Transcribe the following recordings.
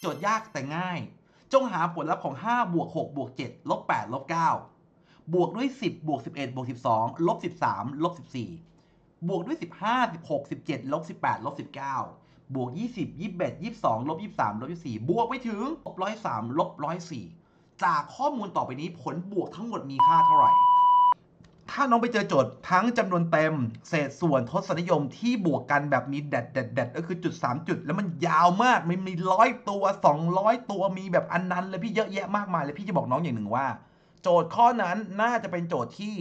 โจทย์ยากแต่ง่าย จงหาผลลัพธ์ของ 5 บวก 6 บวก 7 ลบ 8 ลบ 9 บวกด้วย 10 บวก 11 บวก 12 ลบ 13 ลบ 14 บวกด้วย 15 16 17 ลบ 18 ลบ 19 บวก 20 21 22 ลบ 23 ลบ 24 บวกไปถึงลบ103ลบ104 จากข้อมูลต่อไปนี้ผลบวกทั้งหมดมีค่าเท่าไหร่ ถ้าน้องไปเจอโจทย์ทั้งจำนวนเต็ม เศษส่วนทศนิยมที่บวกกันแบบมีแดดแดดแดดก็คือจุด 3 จุด แล้วมันยาวมากมันมีร้อยตัว 200 ตัวมีแบบอันนั้นเลยพี่เยอะแยะมากมายเลยพี่จะบอกน้องอย่างหนึ่งว่า โจทย์ข้อนั้นน่าจะเป็นโจทย์ที่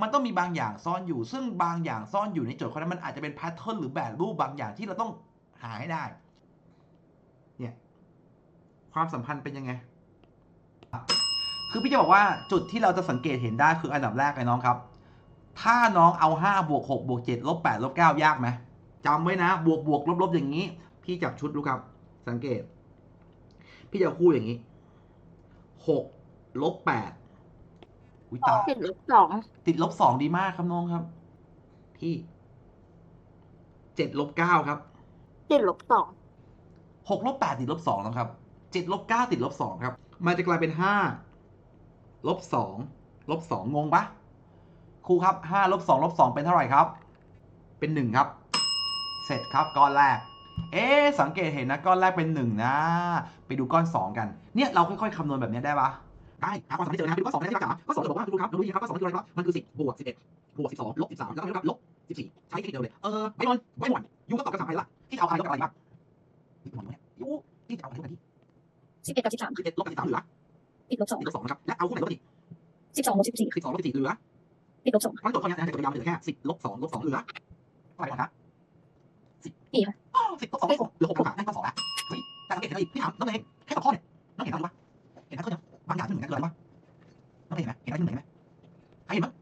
มันต้องมีบางอย่างซ่อนอยู่ ซึ่งบางอย่างซ่อนอยู่ในโจทย์ข้อนั้นมันอาจจะเป็นแพทเทิร์นหรือแบบรูปบางอย่างที่เราต้องหาให้ได้เนี่ยความสัมพันธ์เป็นยังไง คือพี่จะบอกว่าจุดที่เราจะสังเกตเห็นได้คืออันดับแรกเลยน้องครับ ถ้าน้องเอา5บวก6บวก7ลบ8ลบ9ยากไหมจำไว้นะ บวกบวกลบลบอย่างนี้ พี่จับชุดดูครับ สังเกต พี่จะเอาคู่อย่างนี้6ลบ8อุ้ยตายติดลบสองติดลบสองดีมากครับน้องครับ พี่เจ็ดลบเก้าครับติดลบสองหกลบแปดติดลบสองนะครับเจ็ดลบเก้าติดลบสองครับ มันจะกลายเป็นห้า ลบสองลบสองงงปะครูครับห้าลบสองลบสองเป็นเท่าไหร่ครับ เป็นหนึ่งครับ เสร็จครับก้อนแรก เอ๊ะสังเกตเห็นนะก้อนแรกเป็นหนึ่งนะ ไปดูก้อนสองกัน เนี่ยเราค่อยๆคำนวณแบบนี้ได้ปะได้หาความสมพันธ์ที่เจอนะไปดูก้อนสองได้ที่จ๋าก้อนสองจะบอกว่าคุณครูครับเรารู้ดีครับก้อนสองคืออะไรครับมันคือสิบบวกสิบเอ็ดบวกสิบสองลบสิบสามแล้วก็ลบสิบสี่ใช้เทคนิคเดียวเลย เออไอ้นนท์ไว้หมดยูก็ตอบคำถามอะไรล่ะที่จะเอาอะไรลบอะไรบ้างยูหมดเนี่ยยูที่จะเอาอะไรลบอะไรที่สิบเอ็ดกับสิบสามสิบเอ็ดลบกับสิบสามเหลือ ติดลบสองติดลบสองนะครับ และเอาคู่ไหนลบอีกสิบสองลบสิบสี่สิบสองลบสิบสี่เหลือติดลบสองเพราะโจทย์ข้อนี้นะโจทย์ยาวเหลือแค่สิบลบสองลบสองเหลือเท่าไหร่ก่อนครับสิบสี่ค่ะอ้าวสิบลบสองลบสองเหลือหกลบสามได้ข้อสองละเฮ้ยแต่สังเกตเห็นอะไรอีกพี่ถามน้องเองแค่สองข้อเนี่ยน้องเห็นอะไรปะเห็นอะไรเนี่ยบางอย่างที่เหมือนกันคืออะไรปะน้องเห็นไหมเห็นอะไรที่เหมือนกันไหมใครเห็นมั้ย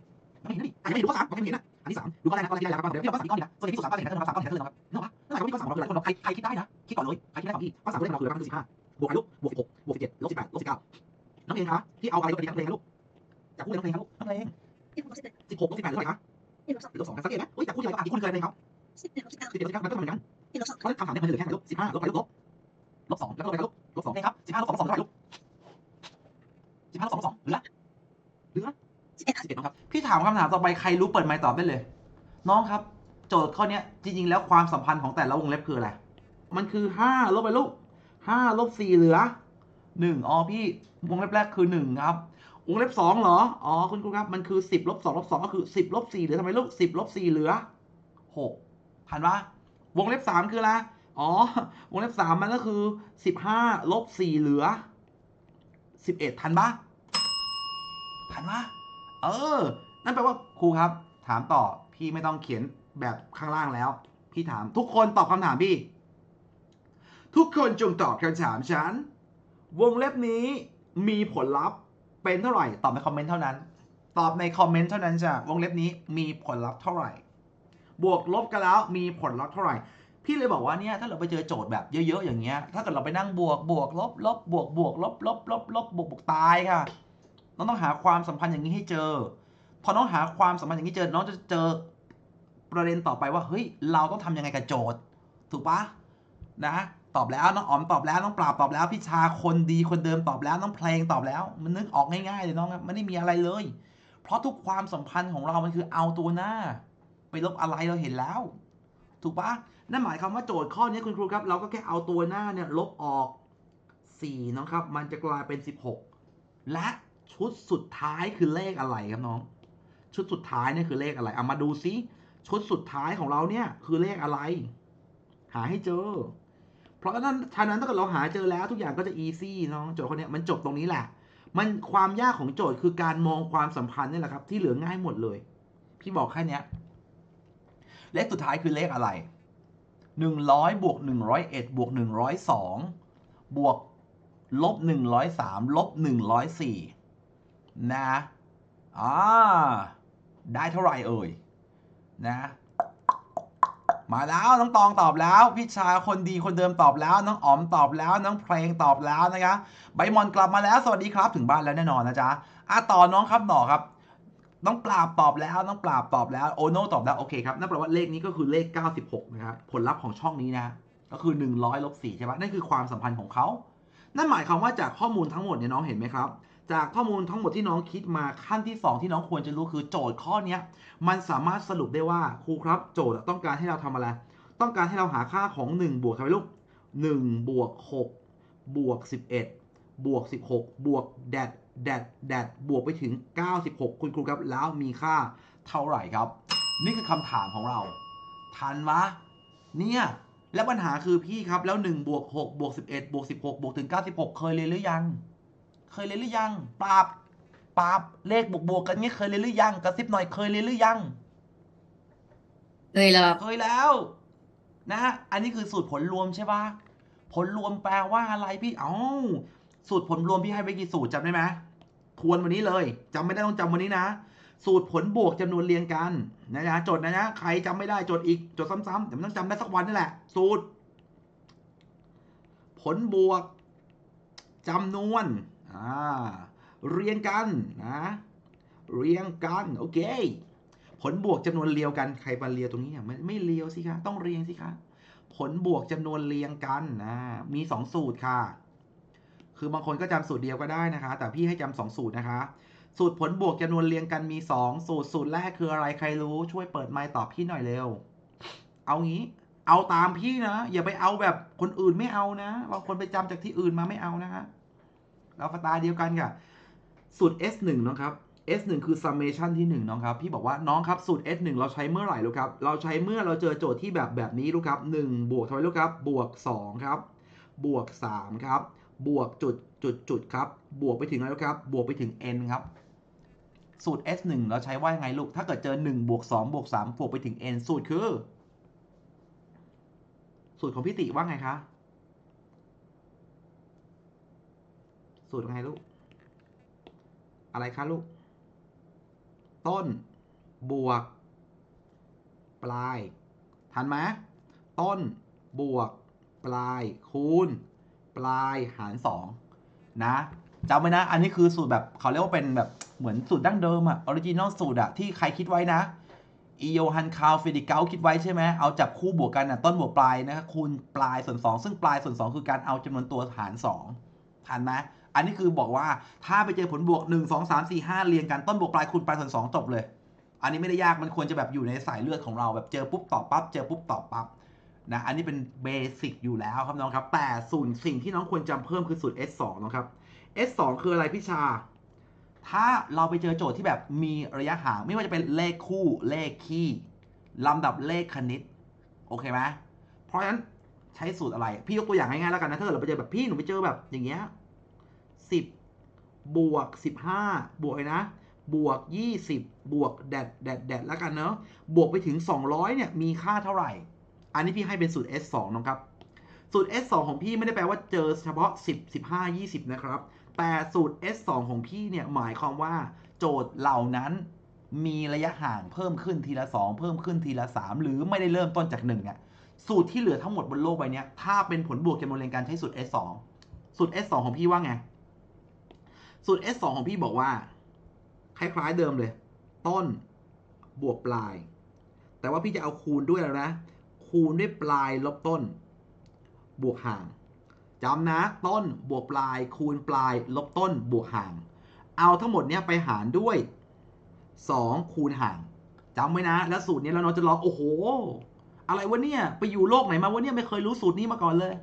น้องเห็นนี่อาจจะไม่เห็นดูข้อสามผมยังเห็นนะอันที่สามดูข้อแรกนะข้อแรกที่ได้แล้วครับเดี๋ยวพี่เอาข้อสามอีกข้อนึงนะส่วนที่สุดสามข้อเห็นนะข้อสามข้อเห็นนะเรื่องครับนึกออกปะนั่นหมายความว่าข้อสามของเราคืออะไรคนเราใครใครคิดได้นะคิดก่อนเลยใครคิดได้ก่อนพี่ข้อสามตัวเลขของเราคืออะไรบ้างคือสิบห้าบวกอะไรลูกบวกสิบหก น้องเองคะที่เอาอะไรลบไปดีครับน้องเองนะลูกจับคู่เลยน้องเองครับลูกน้องเองติดลบสิบเอ็ดสิบหกลบสิบแปดเท่าไหร่คะติดลบสองติดลบสองสังเกตไหมเฮ้ยจับคู่ทีไรก็อ่านอีกคู่นึงคืออะไรเขาสิบเอ็ดลบสิบเก้าสิบเอ็ดลบสิบเก้ามันก็ทำเหมือนกันติดลบสองเพราะฉะนั้นคำถามเนี่ยมันเหลือแค่ไหนลูกสิบห้าลบไปลบลบลบสองแล้วก็ลบไปครับลูกลบสองเองครับสิบห้าลบสองลบสองเท่าไหร่ลูกสิบห้าลบสองลบสองเหลือเหลือสิบเอ็ดสิบเอ็ดนะครับพี่ถามคำถามต่อไปใครรู้เปิดไมค์ตอบได้เลย น้องครับ โจทย์ข้อเนี้ยจริงๆ แล้วความสัมพันธ์ของแต่ละวงเล็บคืออะไรมันคือห้าลบไปลูกห้าลบสี่เหลือ หนึ่งอ๋อพี่วงเล็บแรกคือหนึ่งครับวงเล็บสองเหรอ อ๋อคุณครูครับ มันคือสิบลบสองลบสองก็คือสิบลบสี่เหลือทำไมลูกสิบลบสี่เหลือหกทันปะวงเล็บสามคืออะไร อ๋อ วงเล็บสามมันก็คือสิบห้าลบสี่เหลือสิบเอ็ดทันปะทันปะเออ นั่นแปลว่าครูครับ ถามต่อพี่ไม่ต้องเขียนแบบข้างล่างแล้ว พี่ถามทุกคนตอบคำถามพี่ ทุกคนจงตอบคำถามฉัน วงเล็บนี้มีผลลัพธ์เป็นเท่าไหร่ ตอบในคอมเมนต์เท่านั้น ตอบในคอมเมนต์เท่านั้นจ้ะวงเล็บนี้มีผลลัพธ์เท่าไหร่ บวกลบกันแล้วมีผลลัพธ์เท่าไหร่ พี่เลยบอกว่าเนี่ยถ้าเราไปเจอโจทย์แบบเยอะๆอย่างเงี้ย ถ้าเกิดเราไปนั่งบวกบวกลบลบบวกบวกลบลบลบลบบวกบวกตายค่ะ น้องต้องหาความสัมพันธ์อย่างนี้ให้เจอ พอน้องหาความสัมพันธ์อย่างนี้เจอ น้องจะเจอประเด็นต่อไปว่าเฮ้ยเราต้องทำยังไงกับโจทย์ ถูกปะนะ ตอบแล้วน้องอ๋อมตอบแล้วน้องปราบตอบแล้วพี่ชาคนดีคนเดิมตอบแล้วน้องเพลงตอบแล้ว มันนึกออกง่ายๆเลยน้องครับไม่ได้มีอะไรเลย เพราะทุกความสัมพันธ์ของเรามันคือเอาตัวหน้า ไปลบอะไรเราเห็นแล้ว ถูกปะนั่นหมายความว่าโจทย์ข้อนี้คุณครูครับ เราก็แค่เอาตัวหน้าเนี่ยลบออก4นะครับ มันจะกลายเป็น 16 และชุดสุดท้ายคือเลขอะไรครับน้อง ชุดสุดท้ายเนี่ยคือเลขอะไรเอามาดูซิชุดสุดท้ายของเราเนี่ยคือเลขอะไร หาให้เจอ เพราะฉะนั้นฉะนั้นถ้าเกิดเราหาเจอแล้วทุกอย่างก็จะ easy น้องโจทย์ข้อเนี้มันจบตรงนี้แหละ มันความยากของโจทย์คือการมองความสัมพันธ์นี่แหละครับ ที่เหลือง่ายหมดเลย พี่บอกแค่นี้เลขสุดท้ายคือเลขอะไรหนึ่งร้อยบวกหนึ่งร้อยเอ็ดบวกหนึ่งร้อยสองบวกลบหนึ่งร้อยสามลบหนึ่งร้อยสี่นะอ่าได้เท่าไหร่เอ่ยนะ มาแล้วน้องตองตอบแล้ว พี่ชาคนดีคนเดิมตอบแล้ว น้องอ๋อมตอบแล้ว น้องเพลงตอบแล้วนะคะใบมอนกลับมาแล้วสวัสดีครับถึงบ้านแล้วแน่นอนนะจ๊ะอะต่อน้องครับต่อครับน้องปราบตอบแล้วน้องปราบตอบแล้วโอโนตอบแล้วโอเคครับนั่นแปลว่าเลขนี้ก็คือเลข 96 นะครับผลลัพธ์ของช่องนี้นะก็คือ 100ลบ4ใช่ปะนั่นคือความสัมพันธ์ของเขา นั่นหมายความว่าจากข้อมูลทั้งหมดเนี่ยน้องเห็นไหมครับ จากข้อมูลทั้งหมดที่น้องคิดมาขั้นที่ 2 ที่น้องควรจะรู้คือโจทย์ข้อนี้มันสามารถสรุปได้ว่าครูครับ โจทย์ต้องการให้เราทำอะไร ต้องการให้เราหาค่าของ 1 บวกครับลูก1บวก6บวก11 บวก 16 บวกแดดแดดแดดบวกไปถึง 96 คุณครูครับ แล้วมีค่าเท่าไหร่ครับ นี่คือคำถามของเรา ทันวะเนี่ยแล้วปัญหาคือพี่ครับแล้ว 1 บวก 6 บวก 11 บวก 16 บวกถึง 96 เคยเรียนหรือยัง เคยเรียนหรือยัง ปราบ ปราบ เลขบวกบวกๆกันเงี้ยเคยเรียนหรือยัง กระซิบหน่อยเคยเรียนหรือยังเลยแล้วเคยแล้ว นะฮะ อันนี้คือสูตรผลรวมใช่ปะผลรวมแปลว่าอะไรพี่เอ้าสูตรผลรวมพี่ให้ไปกี่สูตรจำได้ไหมทวนวันนี้เลยจำไม่ได้ต้องจำวันนี้นะ สูตรผลบวกจำนวนเรียงกันนะนะจดนะนะใครจำไม่ได้จดอีกจดซ้ำๆแต่มันต้องจำได้สักวันนี่แหละ สูตร ผลบวกจำนวนอ่า เรียงกันนะเรียงกันโอเค ผลบวกจำนวนเรียวกันใครมาเรียวตรงนี้เนี่ยไม่ไม่เรียวสิคะต้องเรียงสิคะผลบวกจำนวนเรียงกันนะมีสองสูตรค่ะ คือบางคนก็จำสูตรเดียวก็ได้นะคะ แต่พี่ให้จำสองสูตรนะคะ สูตรผลบวกจำนวนเรียงกันมีสองสูตรสูตรแรกคืออะไรใครรู้ช่วยเปิดไมค์ตอบพี่หน่อยเร็ว เอางี้ เอาตามพี่นะ อย่าไปเอาแบบคนอื่นไม่เอานะบางคนไปจำจากที่อื่นมาไม่เอานะฮะ เราสไตล์เดียวกันค่ะสูตร S1 นะครับ S1 คือ summation ที่1น้องครับ พี่บอกว่าน้องครับสูตร S1 เราใช้เมื่อไหร่รู้ครับ เราใช้เมื่อเราเจอโจทย์ที่แบบแบบนี้รู้ครับ1บวกเท่าไหร่รู้ครับ บวก 2 ครับ บวก 3 ครับ บวกจุดจุดจุดครับ บวกไปถึงอะไรรู้ครับ บวกไปถึง n ครับ สูตร S1 เราใช้ว่ายังไงลูก ถ้าเกิดเจอ1บวก2บวก3บวกไปถึง n สูตรคือ สูตรของพี่ติว่าไงคะ สูตรว่าไงลูก อะไรคะลูก ต้น บวก ปลาย ทันไหมต้น บวก ปลาย คูณ ปลาย หารสองนะจำไว้นะ อันนี้คือสูตรแบบเขาเรียกว่าเป็นแบบเหมือนสูตรดั้งเดิมอะออริจินอลสูตรอะที่ใครคิดไว้นะอีโยฮันคาวฟิดิเกลคิดไว้ใช่ไหมเอาจับคู่บวกกันอะต้นบวกปลายนะครับคูณปลายส่วน 2 ซึ่งปลายส่วน 2 คือการเอาจำนวนตัวหาร 2ทันไหม อันนี้คือบอกว่าถ้าไปเจอผลบวก 1 2 3 4 5 เรียงกันต้นบวกปลายคูณปลายส่วน2จบเลย อันนี้ไม่ได้ยากมันควรจะแบบอยู่ในสายเลือดของเราแบบเจอปุ๊บตอบปั๊บเจอปุ๊บตอบปั๊บนะอันนี้เป็นเบสิกอยู่แล้วครับน้องครับ แต่ส่วนสิ่งที่น้องควรจำเพิ่มคือสูตร S2 นะครับ S2 คืออะไรพี่ชา ถ้าเราไปเจอโจทย์ที่แบบมีระยะห่างไม่ว่าจะเป็นเลขคู่เลขคี่ลำดับเลขคณิตโอเคไหมเพราะฉะนั้นใช้สูตรอะไร พี่ยกตัวอย่างง่ายๆแล้วกันนะถ้าเกิดเราไปเจอแบบพี่หนูไปเจอแบบอย่างเงี้ย สิบบวกสิบห้าบวกเลยนะ บวกยี่สิบบวกแดดแดดแดดแล้วกันเนอะบวกไปถึง 200 เนี่ย มีค่าเท่าไหร่ อันนี้พี่ให้เป็นสูตร S2 นะครับ สูตร S2 ของพี่ไม่ได้แปลว่าเจอเฉพาะ 10 15 20 นะครับ แต่สูตร S2 ของพี่เนี่ย หมายความว่าโจทย์เหล่านั้นมีระยะห่างเพิ่มขึ้นทีละ 2 เพิ่มขึ้นทีละ 3 หรือไม่ได้เริ่มต้นจาก1อะสูตรที่เหลือทั้งหมดบนโลกใบนี้ถ้าเป็นผลบวกจำนวนเรียงการใช้สูตร S2 สูตร S2 ของพี่ว่าไง สูตร S2 ของพี่บอกว่า คล้ายๆเดิมเลย ต้นบวกปลาย แต่ว่าพี่จะเอาคูณด้วยแล้วนะ คูณด้วยปลายลบต้น บวกห่างจำนะ ต้นบวกปลาย คูณปลาย ลบต้นบวกห่าง เอาทั้งหมดเนี้ยไปหารด้วย 2 คูณห่างจำไว้นะ แล้วสูตรนี้แล้วน้องจะร้องโอ้โห อะไรวะเนี่ย ไปอยู่โลกไหนมาวะเนี่ยไม่เคยรู้สูตรนี้มาก่อนเลย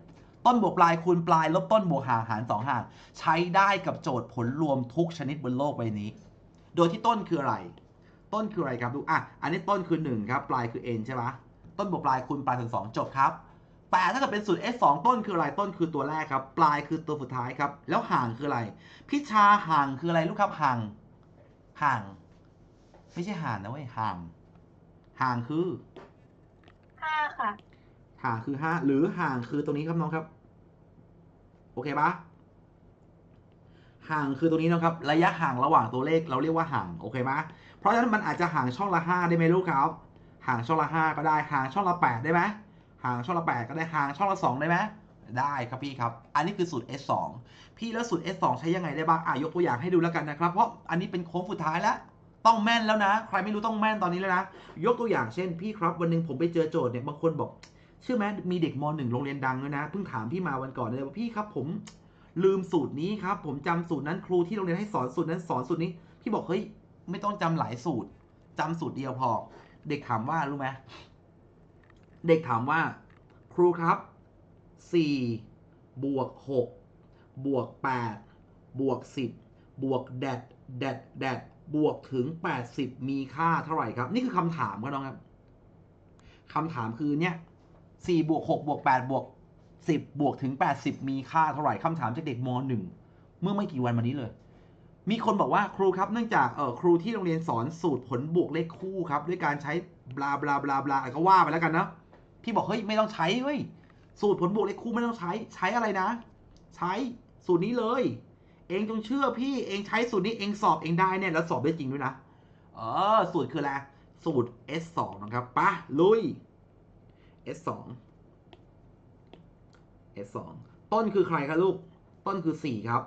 ต้นบวกปลายคูณปลายลบต้นบวกหางหารสองห่างใช้ได้กับโจทย์ผลรวมทุกชนิดบนโลกใบนี้ โดยที่ต้นคืออะไร ต้นคืออะไรครับดูอะอันนี้ต้นคือ1ครับปลายคือ n ใช่ปะต้นบวกปลายคูณปลายส่วน2จบครับแต่ถ้าเกิดเป็นสูตร s 2ต้นคืออะไรต้นคือตัวแรกครับ ปลายคือตัวสุดท้ายครับ แล้วห่างคืออะไร พิชาห่างคืออะไรลูกครับห่าง ห่าง ไม่ใช่ห่างนะเว้ยห่าง ห่างคือห้าค่ะ ห่างคือ 5 หรือห่างคือตรงนี้ครับน้องครับ โอเคปะห่างคือตรงนี้นะครับ ระยะห่างระหว่างตัวเลขเราเรียกว่าห่างโอเคไหมเพราะฉะนั้นมันอาจจะห่างช่องละ 5 ได้ไหมลูกครับ ห่างช่องละ 5 ก็ได้ ห่างช่องละ 8 ได้ไหมห่างช่องละ 8 ก็ได้ ห่างช่องละ 2 ได้ไหมได้ครับพี่ครับ อันนี้คือสูตร S2 พี่แล้วสูตร S2 ใช้ยังไงได้บ้างอะยกตัวอย่างให้ดูแล้วกันนะครับ เพราะอันนี้เป็นโค้งสุดท้ายแล้ว ต้องแม่นแล้วนะ ใครไม่รู้ต้องแม่นตอนนี้แล้วนะ ยกตัวอย่างเช่นพี่ครับ วันหนึงผมไปเจอโจทย์เนี่ย บางคนบอก เชื่อไหมมีเด็กมหนึ่งโรงเรียนดังด้วยนะเพิ่งถามพี่มาวันก่อนเลยว่าพี่ครับ ผมลืมสูตรนี้ครับ ผมจำสูตรนั้นครูที่โรงเรียนให้สอนสูตรนั้นสอนสูตรนี้ พี่บอกเฮ้ยไม่ต้องจำหลายสูตรจำสูตรเดียวพอ เด็กถามว่ารู้ไหมเด็กถามว่า ครูครับสี่บวกหกบวกแปดบวกสิบบวกแดดแดดแดดบวกถึงแปดสิบมีค่าเท่าไหร่ครับ นี่คือคำถามครับน้องครับคำถามคือเนี่ย สี่บวกหกบวกแปดบวกสิบบวกถึงแปดสิบมีค่าเท่าไหร่คำถามจากเด็กมหนึ่งเมื่อไม่กี่วันมานี้เลย มีคนบอกว่าครูครับเนื่องจากเออครูที่โรงเรียนสอนสูตรผลบวกเลขคู่ครับด้วยการใช้บลาบลาบลาบลาก็ว่าไปแล้วกันนะพี่บอกเฮ้ยไม่ต้องใช้เว้ยสูตรผลบวกเลขคู่ไม่ต้องใช้ใช้อะไรนะ ใช้สูตรนี้เลย เองจงเชื่อพี่เองใช้สูตรนี้เองสอบเองได้เนี่ยแล้วสอบได้จริงด้วยนะเออสูตรคืออะไรสูตร S2 นะครับปะลุย S2 S2 ต้นคือใครครับลูก ต้นคือ 4 ครับ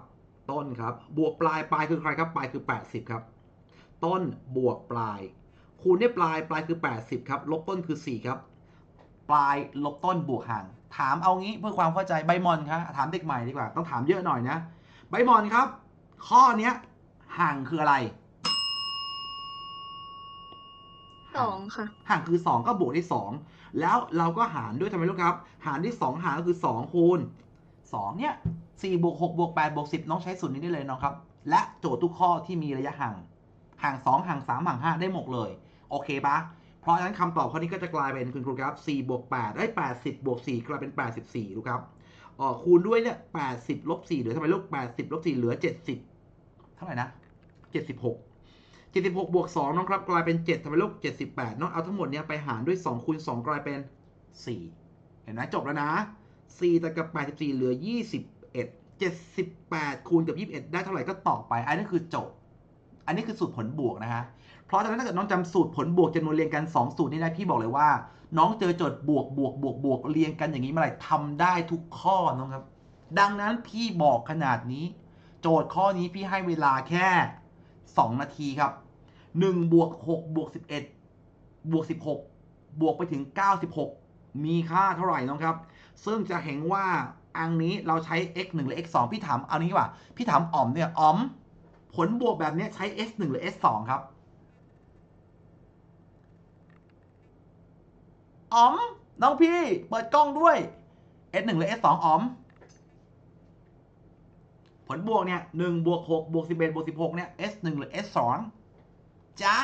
ต้นครับ บวกปลาย ปลายคือใครครับ ปลายคือ 80 ครับ ต้นบวกปลาย คูณด้วยปลาย ปลายคือ 80 ครับ ลบต้นคือ 4 ครับ ปลายลบต้นบวกห่าง ถามเอางี้เพื่อความเข้าใจใบมอนครับ ถามเด็กใหม่ดีกว่า ต้องถามเยอะหน่อยนะ ใบมอนครับ ข้อเนี้ยห่างคืออะไร สองค่ะห่างคือ2ก็บวกด้วย2แล้วเราก็หารด้วยทำไมลูกครับ หารด้วย2หารก็คือ2คูณ2เนี่ย4บวก6บวก8บวก10น้องใช้สูตรนี้ได้เลยน้องครับ และโจทย์ทุกข้อที่มีระยะห่าง ห่าง2ห่าง3ห่าง5ได้หมดเลย โอเคปะเพราะฉะนั้นคำตอบข้อนี้ก็จะกลายเป็นคุณครูครับ4บวก8ได้80บวก4กลายเป็น 84ลูกครับออคูณด้วยเนี่ย80ลบ4เหลือเท่าไหร่ลูก80ลบ4เหลือ 70 เท่าไหร่นะ 76 76บวก2น้องครับกลายเป็น 7ทำไมลูก78น้องเอาทั้งหมดเนี้ยไปหารด้วย2คูณ2กลายเป็น 4 เห็นไหมจบแล้วนะ 4 แต่กับ 84 เหลือ 21 78 คูณกับ 21 ได้เท่าไหร่ก็ตอบไป อันนี้คือจทย์อันนี้คือสูตรผลบวกนะฮะ เพราะฉะนั้นถ้าเกิดน้องจำสูตรผลบวกจำนวนเรียงกัน 2 สูตรนี้ได้พี่บอกเลยว่า น้องเจอโจทย์บวกบวกบวกบวกเรียงกันอย่างนี้เมื่อไหร่ทำได้ทุกข้อน้องครับ ดังนั้นพี่บอกขนาดนี้ โจทย์ข้อนี้พี่ให้เวลาแค่ 2 นาทีครับ 1บวก6บวก11บวก16 บวกไปถึง 96 มีค่าเท่าไหร่น้องครับ ซึ่งจะเห็นว่าอันนี้เราใช้ x 1หรือ x 2พี่ถามเอานี้กว่า พี่ถามอ๋อมเนี่ยอ๋อม ผลบวกแบบนี้ใช้ s 1หรือ s 2ครับอ๋อม น้องพี่ เปิดกล้องด้วย s 1หรือ s 2อ๋อม ผลบวกเนี่ย1บวก6บวก11บวก16เนี่ย s 1หรือ s 2 จ๊ะ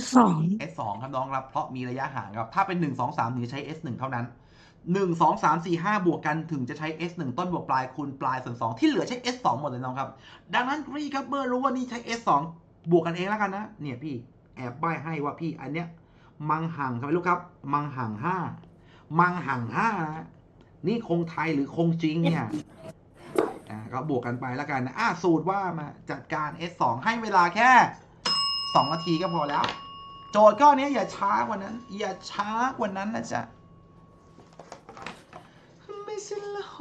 S สอง S 2ครับน้องครับ เพราะมีระยะห่างครับ ถ้าเป็น1 2 3ถึงจะใช้ S 1เท่านั้น1 2 3 4 5บวกกันถึงจะใช้ S 1ต้นบวกปลายคูณปลายส่วน2ที่เหลือใช้ S 2หมดเลยน้องครับ ดังนั้นพี่ครับเมื่อรู้ว่านี่ใช้ S 2บวกกันเองแล้วกันนะ เนี่ยพี่แอบใบให้ว่าพี่อันเนี้ยมังห่างทำไมลูกครับ มังห่าง5มังห่าง5นะนี่คงไทยหรือคงจริงเนี่ยอ่า ก็บวกกันไปแล้วกันนะอะสูตรว่ามาจัดการ S 2 ให้เวลาแค่ 2 นาทีก็พอแล้ว โจทย์ข้อนี้อย่าช้ากว่านั้น อย่าช้ากว่านั้นนะจ๊ะไม่ใช่ละโห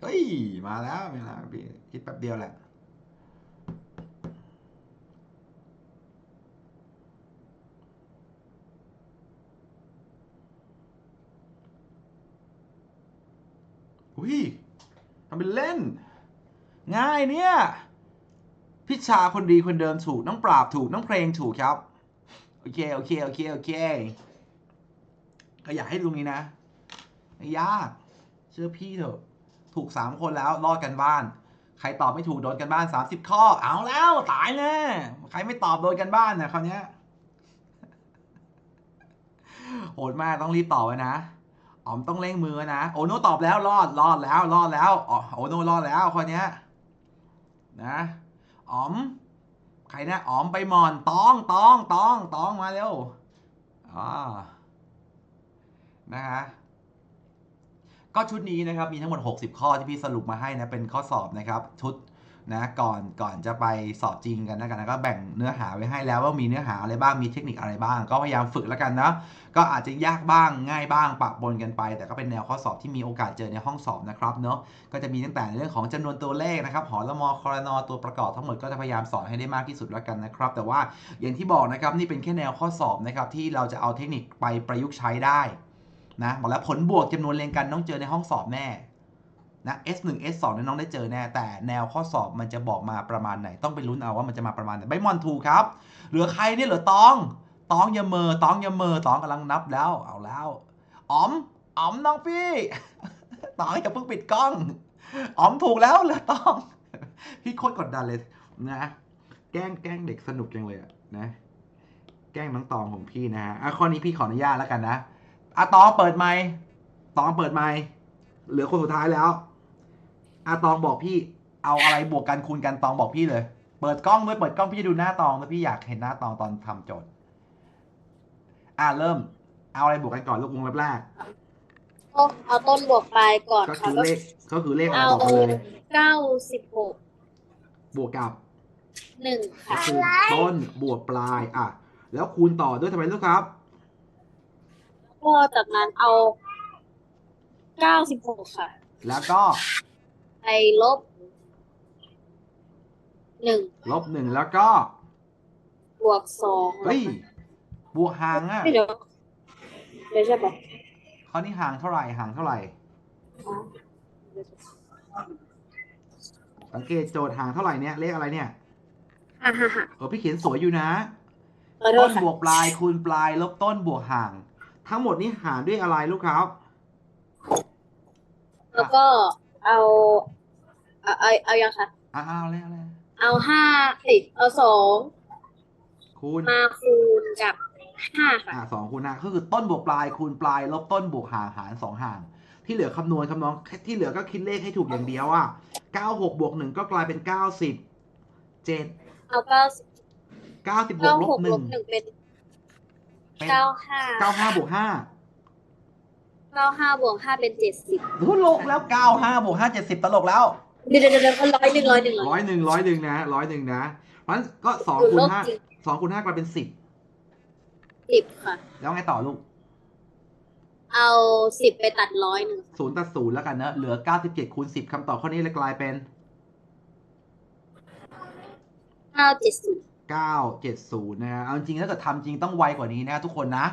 เฮ้ ย มาแล้วมาแล้วพี่คิดแป๊บเดียวแหละอุ้ยทำเป็นเล่น ง่ายเนี่ย พิชาคนดีคนเดิมถูก น้องปราบถูก น้องเพลงถูกครับ โอเค โอเค โอเค โอเค ก็อยากให้ดูนี้นะ ไม่ยาก เชื่อพี่เถอะ ถูกสามคนแล้วรอดกันบ้าน ใครตอบไม่ถูกโดนกันบ้านสามสิบข้อ เอาแล้วตายแน่ใครไม่ตอบโดนกันบ้านเนี่ยคราวเนี้ยโหดมากต้องรีบตอบไว้นะอ๋อมต้องเร่งมือนะ โอโน่ตอบแล้วรอดรอดแล้วรอดแล้วอ๋อโอโน่รอดแล้วคนเนี้ยนะอ๋อม ใครนะอ๋อมไปหมอนตองตองตองตองมาเร็วอ่านะฮะ ก็ชุดนี้นะครับมีทั้งหมด 60 ข้อที่พี่สรุปมาให้นะเป็นข้อสอบนะครับชุดนะก่อนก่อนจะไปสอบจริงกันนะกันนะก็แบ่งเนื้อหาไว้ให้แล้วว่ามีเนื้อหาอะไรบ้างมีเทคนิคอะไรบ้าง ก็พยายามฝึกแล้วกันนะก็อาจจะยากบ้างง่ายบ้างปะปนกันไป แต่ก็เป็นแนวข้อสอบที่มีโอกาสเจอในห้องสอบนะครับเนาะก็จะมีตั้งแต่ในเรื่องของจำนวนตัวเลขนะครับหอละมอคอรนอตัวประกอบทั้งหมดก็จะพยายามสอนให้ได้มากที่สุดแล้วกันนะครับ แต่ว่าอย่างที่บอกนะครับนี่เป็นแค่แนวข้อสอบนะครับที่เราจะเอาเทคนิคไปประยุกต์ใช้ได้ นะบอกแล้วผลบวกจำนวนเรียงกันต้องเจอในห้องสอบแน่นะ S1 S2 เนี่ยน้องได้เจอแน่แต่แนวข้อสอบมันจะบอกมาประมาณไหน ต้องไปลุ้นเอาว่ามันจะมาประมาณไหนใบมอนทูครับเหลือใครเนี่ยเหลือตองตองอย่าเมอตองอย่าเมอตองกำลังนับแล้วเอาแล้วอ๋อมอ๋อมน้องพี่ตองอย่าเพิ่งปิดกล้องอ๋อมถูกแล้วเหลือตอง พี่โคตรกดดันเลยนะ แกล้งแกล้งเด็กสนุกจังเลยอะนะ แกล้งน้องตองของพี่นะฮะข้อนี้พี่ขออนุญาตแล้วกันนะ อะตองเปิดไมค์ตองเปิดไมค์เหลือคนสุดท้ายแล้วอาตองบอกพี่ เอาอะไรบวกกันคูณกันตองบอกพี่เลย เปิดกล้องด้วยเปิดกล้องพี่จะดูหน้าตองแล้วพี่อยากเห็นหน้าตองตอนทำโจทย์ อ่าเริ่ม เอาอะไรบวกกันก่อนลูกวงเล็บแรกเอาเอาต้นบวกปลายก่อนก็ค่ะคือก็เลขก็คือเลขอะไรเอาบอกมาเลยเก้าสิบหกบวกกับหนึ่งก็ค่ะคือต้นบวกปลาย อะ แล้วคูณต่อด้วยทำไมลูกครับ ก็จากนั้นเอาเก้าสิบหกค่ะ แล้วก็ไปลบหนึ่งลบหนึ่งแล้วก็บวกสองเฮ้ยบวกห่างอะไม่เดี๋ยวเดี๋ยวใช่ปะข้อนี้ห่างเท่าไหร่ห่างเท่าไหร่อ๋อสังเกตโจทย์ห่างเท่าไหร่เนี่ยเลขอะไรเนี่ยฮ่าฮ่าฮ่าเออพี่เขียนสวยอยู่นะขอโทต้ษนค่ะบวกปลายคูณปลาย ลบต้นบวกห่าง ทั้งหมดนี้หารด้วยอะไรลูกครับแล้วก็เอาเอาเอาเอายังค่ะอ้าวแล้วแล้วเอาห้าสิเอาสองคูณมาคูณกับห้าค่ะอ่าสองคูณห้าก็คือต้นบวกปลายคูณปลายลบต้นบวกห่างหารสองห่างที่เหลือคำนวณคำนวณที่เหลือก็คิดเลขให้ถูกอย่างเดียวอะเก้าหกบวกหนึ่งก็กลายเป็นเก้าสิบเจ็ดเอาเก้าเก้าสิบบวเก้ากลหบกหลนึ่งบหนึ่งเป็น เป็นเก้าห้าเก้าห้าบวกห้าเก้าห้าบวกห้าเป็นเจ็ดสิบตลกแล้วเก้าห้าบวกห้าเจ็ดสิบตลกแล้ว เดี๋ยวเดี๋ยวเดี๋ยวร้อยหนึ่งร้อยหนึ่งร้อยร้อยหนึ่งร้อยหนึ่งนะร้อยหนึ่งนะเพราะฉะนั้นก็สองอยู่คูณลบห้าจริงสองคูณห้ากลายเป็นสิบสิบค่ะ แล้วไงต่อลูก เอาสิบไปตัดร้อยหนึ่งศูนย์ตัดศูนย์แล้วกันเนอะเหลือ97คูณ10คำตอบข้อนี้เลยกลายเป็นเก้าเจ็ดสิบ 970นะฮะเอาจริงๆถ้าเกิดทำจริงต้องไวกว่านี้นะทุกคนนะ